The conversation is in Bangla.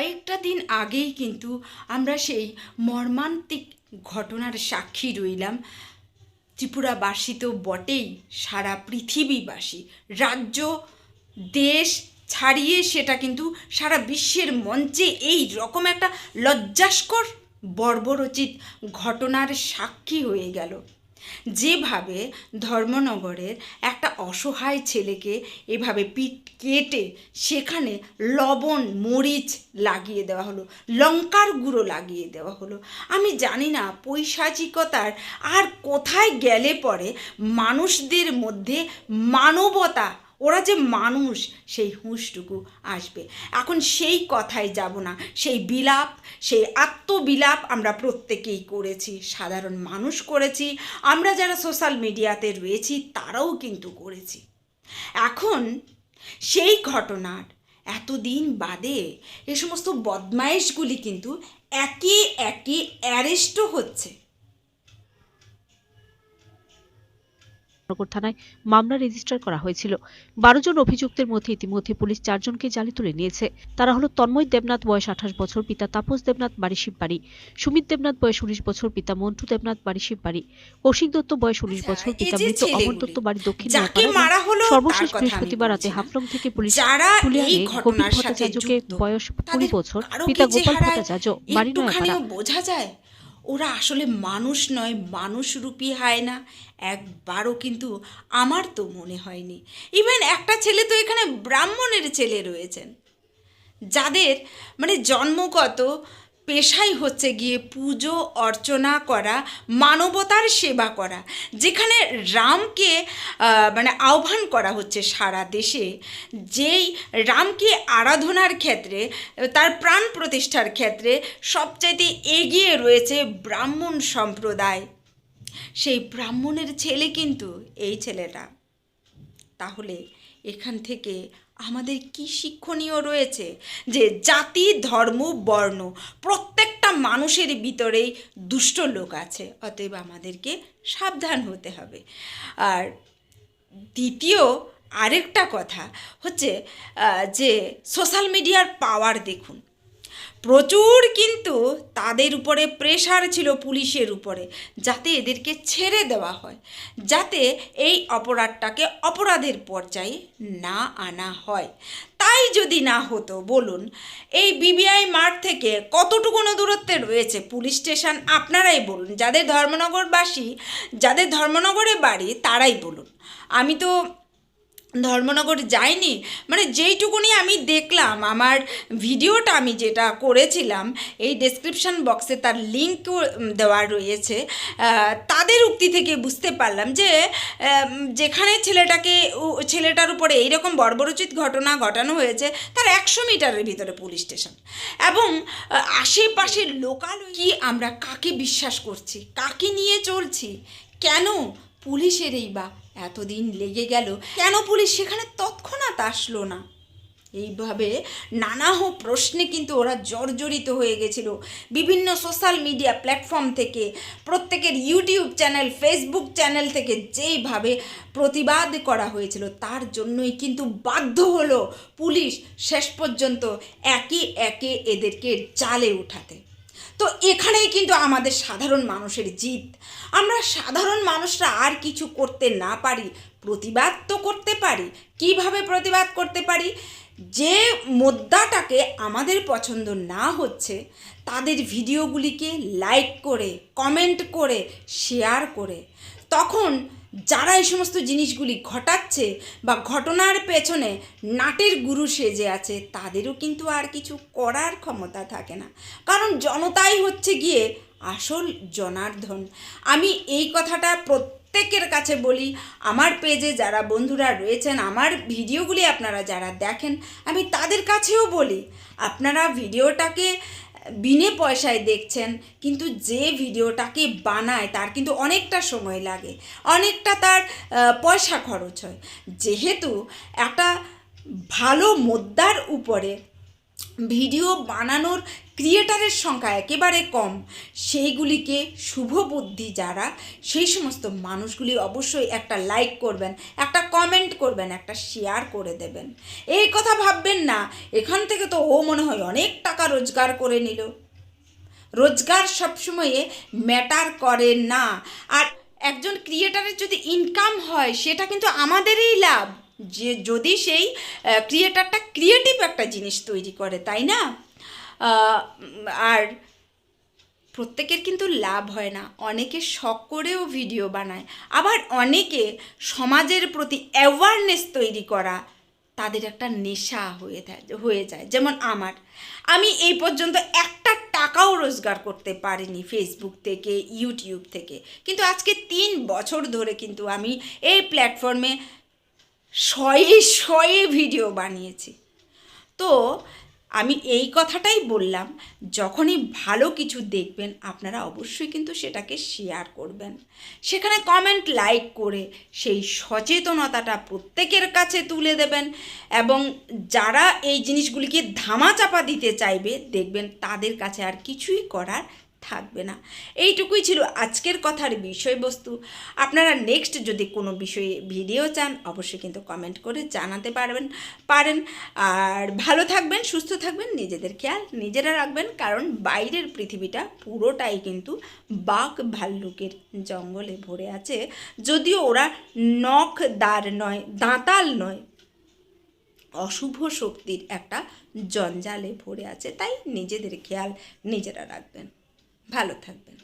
কয়েকটা দিন আগেই কিন্তু আমরা সেই মর্মান্তিক ঘটনার সাক্ষী রইলাম। ত্রিপুরাবাসী তো বটেই সারা পৃথিবীবাসী। রাজ্য, দেশ ছাড়িয়ে সেটা কিন্তু সারা বিশ্বের মঞ্চে এই রকম একটা লজ্জাস্কর বর্বরচিত ঘটনার সাক্ষী হয়ে গেল। যেভাবে ধর্মনগরের একটা অসহায় ছেলেকে এভাবে পিট কেটে সেখানে লবণ, মরিচ লাগিয়ে দেওয়া হলো, লঙ্কার গুঁড়ো লাগিয়ে দেওয়া হলো। আমি জানি না পৈশাচিকতার আর কোথায় গেলে পরে মানুষদের মধ্যে মানবতা ওরা যে মানুষ, সেই হুঁশটুকু আসবে। এখন সেই কথায় যাব না। সেই বিলাপ, সেই আত্মবিলাপ আমরা প্রত্যেকেই করেছি, সাধারণ মানুষ করেছি। আমরা যারা সোশ্যাল মিডিয়াতে রয়েছি, তারাও কিন্তু করেছি। এখন সেই ঘটনার এতদিন বাদে এ সমস্ত বদমাইশগুলি কিন্তু একে একে অ্যারেস্টও হচ্ছে। নগর থানায় মামলা রেজিস্টার করা হয়েছিল। বারো জন অভিযুক্তের মধ্যে ইতিমধ্যে পুলিশ চারজনকে জালে তুলে নিয়েছে। তারা হলো তন্ময় দেবনাথ বয়স আঠাশ বছর পিতা তাপস দেবনাথ বাড়ি শিববাড়ি। সুমিত দেবনাথ বয়স উনিশ বছর পিতা মন্টু দেবনাথ বাড়ি শিববাড়ি। কৌশিক দত্ত বয়স উনিশ বছর পিতা মৃত অমর দত্ত বাড়ি দক্ষিণ সর্বশেষ বৃহস্পতিবার রাতে হাফলং থেকে পুলিশ তুলে আনে ঘটনার ভট্টাচার্যকে বয়স কুড়ি বছর পিতা গোপাল ভট্টাচার্য বাড়ি নয়াপাড়া। বোঝা যায়? ওরা আসলে মানুষ নয়, মানুষ মানুষরূপী হয় না। একবারও কিন্তু আমার তো মনে হয়নি। ইভেন একটা ছেলে তো এখানে ব্রাহ্মণের ছেলে রয়েছেন। যাদের মানে জন্মগত পেশাই হচ্ছে গিয়ে পুজো, অর্চনা করা, মানবতার সেবা করা, যেখানে রামকে মানে আহ্বান করা হচ্ছে সারা দেশে। যেই রামকে আরাধনার ক্ষেত্রে, তার প্রাণ প্রতিষ্ঠার ক্ষেত্রে সবচাইতে এগিয়ে রয়েছে ব্রাহ্মণ সম্প্রদায়। সেই ব্রাহ্মণের ছেলে কিন্তু এই ছেলেটা। তাহলে এখান থেকে আমাদের কি শিক্ষণীয় রয়েছে যে জাতি, ধর্ম, বর্ণ প্রত্যেকটা মানুষের ভিতরেই দুষ্ট লোক আছে, অতএব আমাদেরকে সাবধান হতে হবে। আর দ্বিতীয় আরেকটা কথা হচ্ছে যে সোশ্যাল মিডিয়ার পাওয়ার দেখুন। প্রচুর কিন্তু তাদের উপরে প্রেশার ছিল পুলিশের উপরে, যাতে এদেরকে ছেড়ে দেওয়া হয়, যাতে এই অপরাধটাকে অপরাধের পর্যায়ে না আনা হয়। তাই যদি না হতো, বলুন, এই বিবিআই মাঠ থেকে কতটুকুনো দূরত্বে রয়েছে পুলিশ স্টেশন? আপনারাই বলুন, যাদের ধর্মনগরবাসী, যাদের ধর্মনগরে বাড়ি, তারাই বলুন। আমি তো ধর্মনগর যাইনি মানে যেইটুকুনি আমি দেখলাম, আমার ভিডিওটা আমি যেটা করেছিলাম, এই ডেসক্রিপশন বক্সে তার লিঙ্ক দেওয়া রয়েছে তাদের উক্তি থেকে বুঝতে পারলাম যে যেখানে ছেলেটাকে ছেলেটার উপরে এইরকম বর্বরচিত ঘটনা ঘটানো হয়েছে, তার একশো মিটারের ভিতরে পুলিশ স্টেশন এবং আশেপাশের লোকাল কি আমরা কাকে বিশ্বাস করছি, কাকে নিয়ে চলছি, কেন পুলিশের এই বা এতদিন লেগে গেল, কেন পুলিশ সেখানে তৎক্ষণাৎ আসলো না? এইভাবে নানাহ প্রশ্নে কিন্তু ওরা জর্জরিত হয়ে গেছিল। বিভিন্ন সোশ্যাল মিডিয়া প্ল্যাটফর্ম থেকে, প্রত্যেকের ইউটিউব চ্যানেল, ফেসবুক চ্যানেল থেকে যেইভাবে প্রতিবাদ করা হয়েছিল, তার জন্যই কিন্তু বাধ্য হলো পুলিশ শেষ পর্যন্ত একে একে এদেরকে জালে উঠাতে। তো এখানেই কিন্তু আমাদের সাধারণ মানুষের জিত আমরা সাধারণ মানুষরা আর কিছু করতে না পারি, প্রতিবাদ তো করতে পারি। কীভাবে প্রতিবাদ করতে পারি? যে মুদ্রাটাকে আমাদের পছন্দ না হচ্ছে, তাদের ভিডিওগুলিকে লাইক করে কমেন্ট করে শেয়ার করে। তখন যারা এই সমস্ত জিনিসগুলি ঘটাচ্ছে বা ঘটনার পেছনে নাটের গুরু সেজে আছে, তাদেরও কিন্তু আর কিছু করার ক্ষমতা থাকে না। কারণ জনতাই হচ্ছে গিয়ে আসল জনার্দন। আমি এই কথাটা প্রত্যেকের কাছে বলি, আমার পেজে যারা বন্ধুরা রয়েছেন, আমার ভিডিওগুলি আপনারা যারা দেখেন, আমি তাদের কাছেও বলি, আপনারা ভিডিওটাকে বিনে পয়সায় দেখছেন, কিন্তু যে ভিডিওটাকে বানায় তার কিন্তু অনেকটা সময় লাগে। অনেকটা তার পয়সা খরচ হয়। যেহেতু একটা ভালো মুদ্রার উপরে ভিডিও বানানোর ক্রিয়েটারের সংখ্যা একেবারে কম। সেইগুলিকে শুভ বুদ্ধি যারা, সেই সমস্ত মানুষগুলি অবশ্যই একটা লাইক করবেন, একটা কমেন্ট করবেন, একটা শেয়ার করে দেবেন। এই কথা ভাববেন না, এখান থেকে তো ও মনে হয় অনেক টাকা রোজগার করে নিল। রোজগার সবসময়ে ম্যাটার করে না। আর একজন ক্রিয়েটারের যদি ইনকাম হয়, সেটা কিন্তু আমাদেরই লাভ। যে যদি সেই ক্রিয়েটারটা ক্রিয়েটিভ একটা জিনিস তৈরি করে, তাই না? আর প্রত্যেকের কিন্তু লাভ হয় না। অনেকে শখ করেও ভিডিও বানায়। আবার অনেকে সমাজের প্রতি অ্যাওয়ারনেস তৈরি করা তাদের একটা নেশা হয়ে হয়ে যায়। যেমন আমার। আমি এই পর্যন্ত একটা টাকাও রোজগার করতে পারিনি ফেসবুক থেকে ইউটিউব থেকে। কিন্তু আজকে তিন বছর ধরে কিন্তু আমি এই প্ল্যাটফর্মে শয়ে শয়ে ভিডিও বানিয়েছি। তো আমি এই কথাটাই বললাম, যখনই ভালো কিছু দেখবেন, আপনারা অবশ্যই কিন্তু সেটাকে শেয়ার করবেন। সেখানে কমেন্ট লাইক করে সেই সচেতনতাটা প্রত্যেকের কাছে তুলে দেবেন এবং যারা এই জিনিসগুলিকে ধামাচাপা দিতে চাইবে, দেখবেন তাদের কাছে আর কিছুই করার থাকবে না। এইটুকুই ছিল আজকের কথার বিষয়বস্তু। আপনারা নেক্সট যদি কোনো বিষয়ে ভিডিও চান, অবশ্যই কিন্তু কমেন্ট করে জানাতে পারবেন, পারেন। আর ভালো থাকবেন, সুস্থ থাকবেন, নিজেদের খেয়াল নিজেরা রাখবেন, কারণ বাইরের পৃথিবীটা পুরোটাই কিন্তু বাঘ ভাল্লুকের জঙ্গলে ভরে আছে। যদিও ওরা নখ দার নয়, দাঁতাল নয়, অশুভ শক্তির একটা জঞ্জালে ভরে আছে। তাই নিজেদের খেয়াল নিজেরা রাখবেন। ভালো থাকবেন।